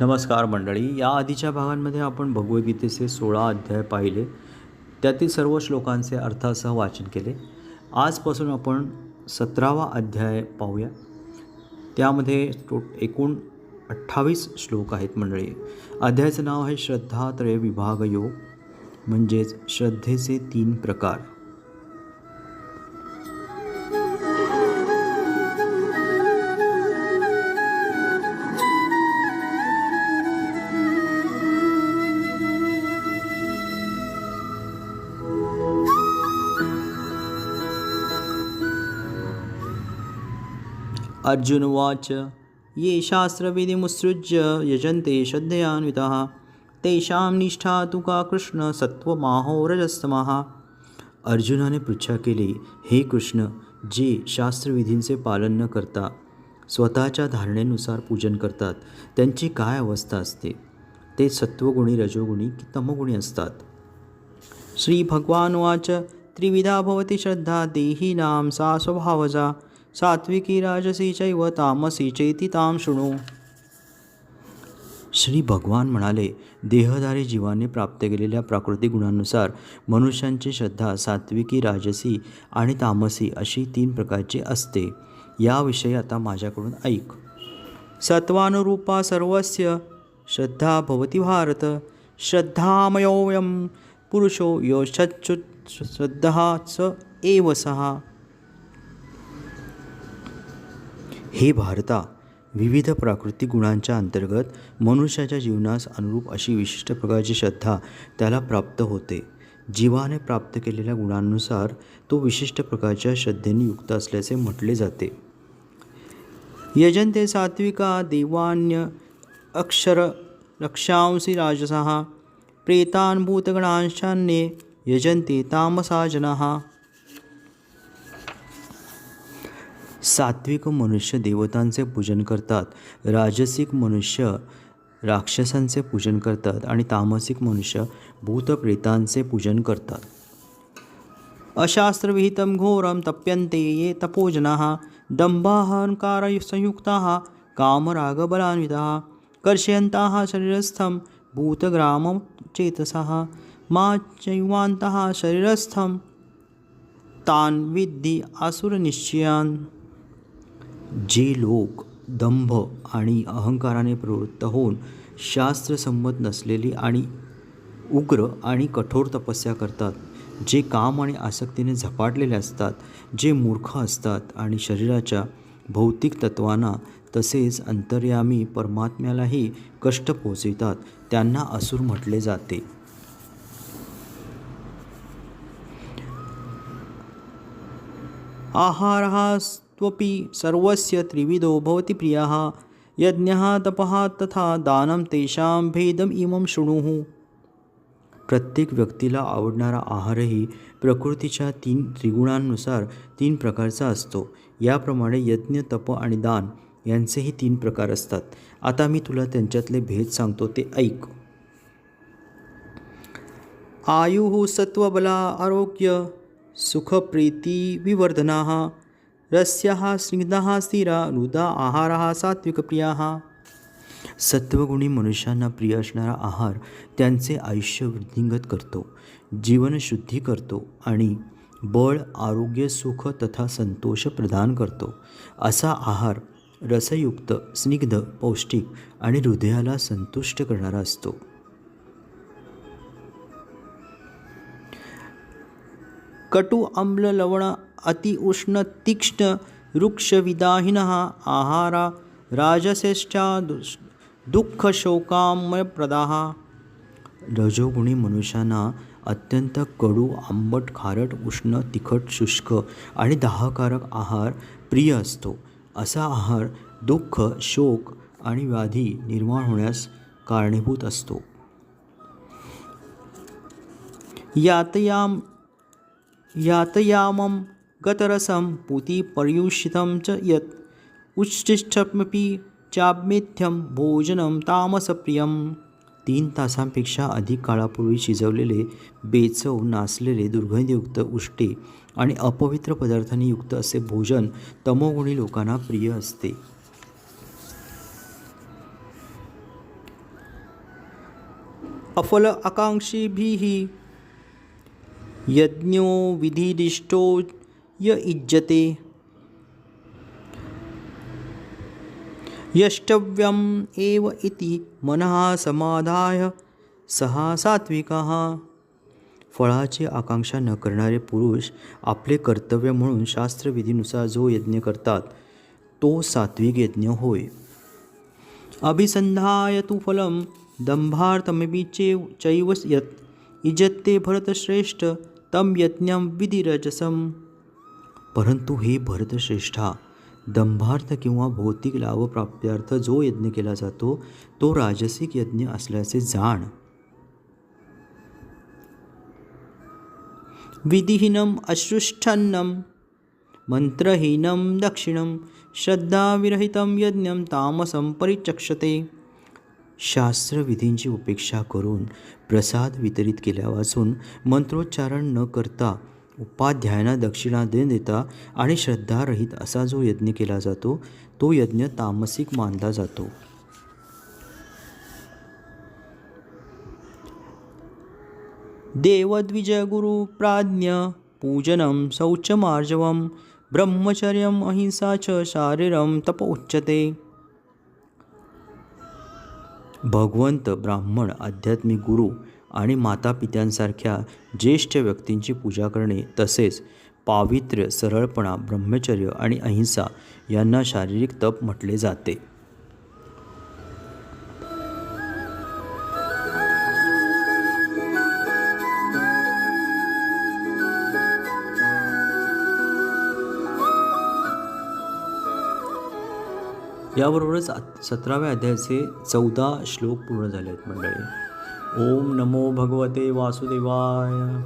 नमस्कार मंडळी या आधीच्या भागांमध्ये आपण भगवद्गीतेचे सोळा अध्याय पाहिले. त्यातील सर्व श्लोकांचे अर्थासह वाचन केले. आजपासून आपण सतरावा अध्याय पाहूया. त्यामध्ये टो एकूण अठ्ठावीस श्लोक आहेत मंडळी. अध्यायाचं नाव आहे श्रद्धात्रय विभाग योग म्हणजेच श्रद्धेचे तीन प्रकार. अर्जुन उवाच ये शास्त्रविधिमुत्सृज्य यजन्ते श्रद्धयान्विताः। तेषां निष्ठा तु का कृष्ण सत्वमाहो रजस्तमः। अर्जुनाने पृच्छा केली हे कृष्ण जे शास्त्रविधींचे पालन न करता स्वतःच्या धारणेनुसार पूजन करतात त्यांची काय अवस्था असते? ते सत्वगुणी रजोगुणी की तमगुणी असतात? श्री भगवान वाच त्रिविधा भवती श्रद्धा देहीनां सा स्वभावजा सात्विकी राजसी चैव तामसी चेती ताम शृणू। श्री भगवान म्हणाले देहधारी जीवाने प्राप्त केलेल्या प्राकृतिक गुणांनुसार मनुष्यांची श्रद्धा सात्विकी राजसी आणि तामसी अशी तीन प्रकारची असते. याविषयी आता माझ्याकडून ऐक. सत्वानुरूपा सर्वस्य श्रद्धा भवती भारत श्रद्धामयोयम पुरुषो यो श्रद्धा स एव सहा हे भारता विविध प्राकृतिक गुणांच्या अंतर्गत मनुष्याच्या जीवनास अनुरूप अशी विशिष्ट प्रकारची श्रद्धा त्याला प्राप्त होते. जीवाने प्राप्त केलेल्या गुणांनुसार तो विशिष्ट प्रकारच्या श्रद्धेने युक्त असल्याचे म्हटले जाते. यजंते सात्विका देवान्य अक्षर रक्षांसी राजसहा प्रेतान भूतगणांशान्ये यजन्ते तामसा जनाः। सात्विक मनुष्य देवतांचे पूजन करतात. राजसिक मनुष्य राक्षसांचे पूजन करतात आणि तामसिक मनुष्य भूतप्रेतांचे पूजन करतात. अशास्त्रविहितं घोरं तप्यन्ते ये तपोजनाः दम्भाहंकारसंयुक्ताः कामरागबलान्विताः कर्षयन्ताः शरीरस्थं भूतग्रामं चेतसः मा चैवान्तः शरीरस्थं तान् विद्धि आसुरनिश्चयान् जे लोक दंभ आणि अहंकाराने प्रवृत्त होऊन शास्त्रसंमत नसलेली आणि उग्र आणि कठोर तपस्या करतात जे काम आणि आसक्तीने झपाटलेले असतात जे मूर्ख असतात आणि शरीराच्या भौतिक तत्वांना तसेच अंतर्यामी परमात्म्यालाही कष्ट पोचवितात त्यांना असुर म्हटले जाते. आहार हा त्वपि सर्वस्य त्रिविधो भवति प्रियः। यज्ञः तपः तथा दानं तेषां भेदम् इमं शृणुः। प्रत्येक व्यक्तीला आवडणारा आहारही प्रकृतीच्या तीन त्रिगुणांनुसार तीन प्रकारचा असतो. याप्रमाणे यज्ञ तप आणि दान यांचेही तीन प्रकार असतात. आता मी तुला त्यांच्यातले भेद सांगतो ते ऐक. आयुः सत्वबला आरोग्य सुखप्रीती विवर्धनाः रस्याः स्निग्धः स्थिरा हृदा आहारः सात्विकप्रियाः। सत्वगुणी मनुष्यांना प्रिय असणारा आहार त्यांचे आयुष्य वृद्धिंगत करतो जीवनशुद्धी करतो आणि बळ आरोग्य सुख तथा संतोष प्रदान करतो. असा आहार रसयुक्त स्निग्ध पौष्टिक आणि हृदयाला संतुष्ट करणारा असतो. कटु आम्ल लवण अति उष्ण तीक्ष्ण वृक्षविदाहिनः आहारा राजश्रेष्ठा दुष् दुःखशोकामयप्रदाः। रजोगुणी मनुष्यांना अत्यंत कडू आंबट खारट उष्ण तिखट शुष्क आणि दाहकारक आहार प्रिय असतो. असा आहार दुःख शोक आणि व्याधी निर्माण होण्यास कारणीभूत असतो. यातयाम यातयामं गतरसं पूतिपर्युषितं च यत् उच्छिष्टमपि चामेथ्यं भोजनं तामसप्रियं तीन तासांपेक्षा अधिक काळापूर्वी शिजवलेले बेचव नासलेले दुर्गंधयुक्त उष्टे आणि अपवित्र पदार्थांनी युक्त असे भोजन तमोगुणी लोकांना प्रिय असते. अफल आकांक्षीभिः यज्ञो विधिदिष्टो य इज्जते। यष्टव्यम् एव इति मनः समाधाय सहा सात्विकः। फळाची आकांक्षा न करणारे पुरुष आपले कर्तव्य म्हणून शास्त्रविधीनुसार जो यज्ञ करतात तो सात्विक यज्ञ होय। अभिसंधाय तु फलं दंभार्थमपि चे चैव यत् इजत्ते भरतश्रेष्ठ तं यज्ञं विधिरजसम। परंतु हे भरतश्रेष्ठा दंभार्थ किंवा भौतिक लाभप्राप्त्यार्थ जो यज्ञ केला जातो तो राजसिक यज्ञ असल्याचे जाण. विधिहीनम अश्रुष्ठन्नम मंत्रहीनं दक्षिणं श्रद्धाविरहितं यज्ञं तामसं परिचक्षते. शास्त्रविधींची उपेक्षा करून प्रसाद वितरित केल्यापासून मंत्रोच्चारण न करता उपाध्यायांना दक्षिणा न देता आणि श्रद्धारहित असा जो यज्ञ केला जातो तो यज्ञ तामसिक मानला जातो. देवद्विजगुरुप्राज्ञ पूजनं शौचमार्जवं ब्रह्मचर्यम अहिंसा च शारीरं तप उच्चते भगवंत ब्राह्मण आध्यात्मिक गुरु आणि मातापित्यांसारख्या ज्येष्ठ व्यक्तींची पूजा करणे तसेच पावित्र्य सरळपणा ब्रह्मचर्य आणि अहिंसा यांना शारीरिक तप म्हटले जाते. याबरोबरच सतराव्या अध्यायाचे चौदा श्लोक पूर्ण झाले आहेत मंडळी. ओम नमो भगवते वासुदेवाय.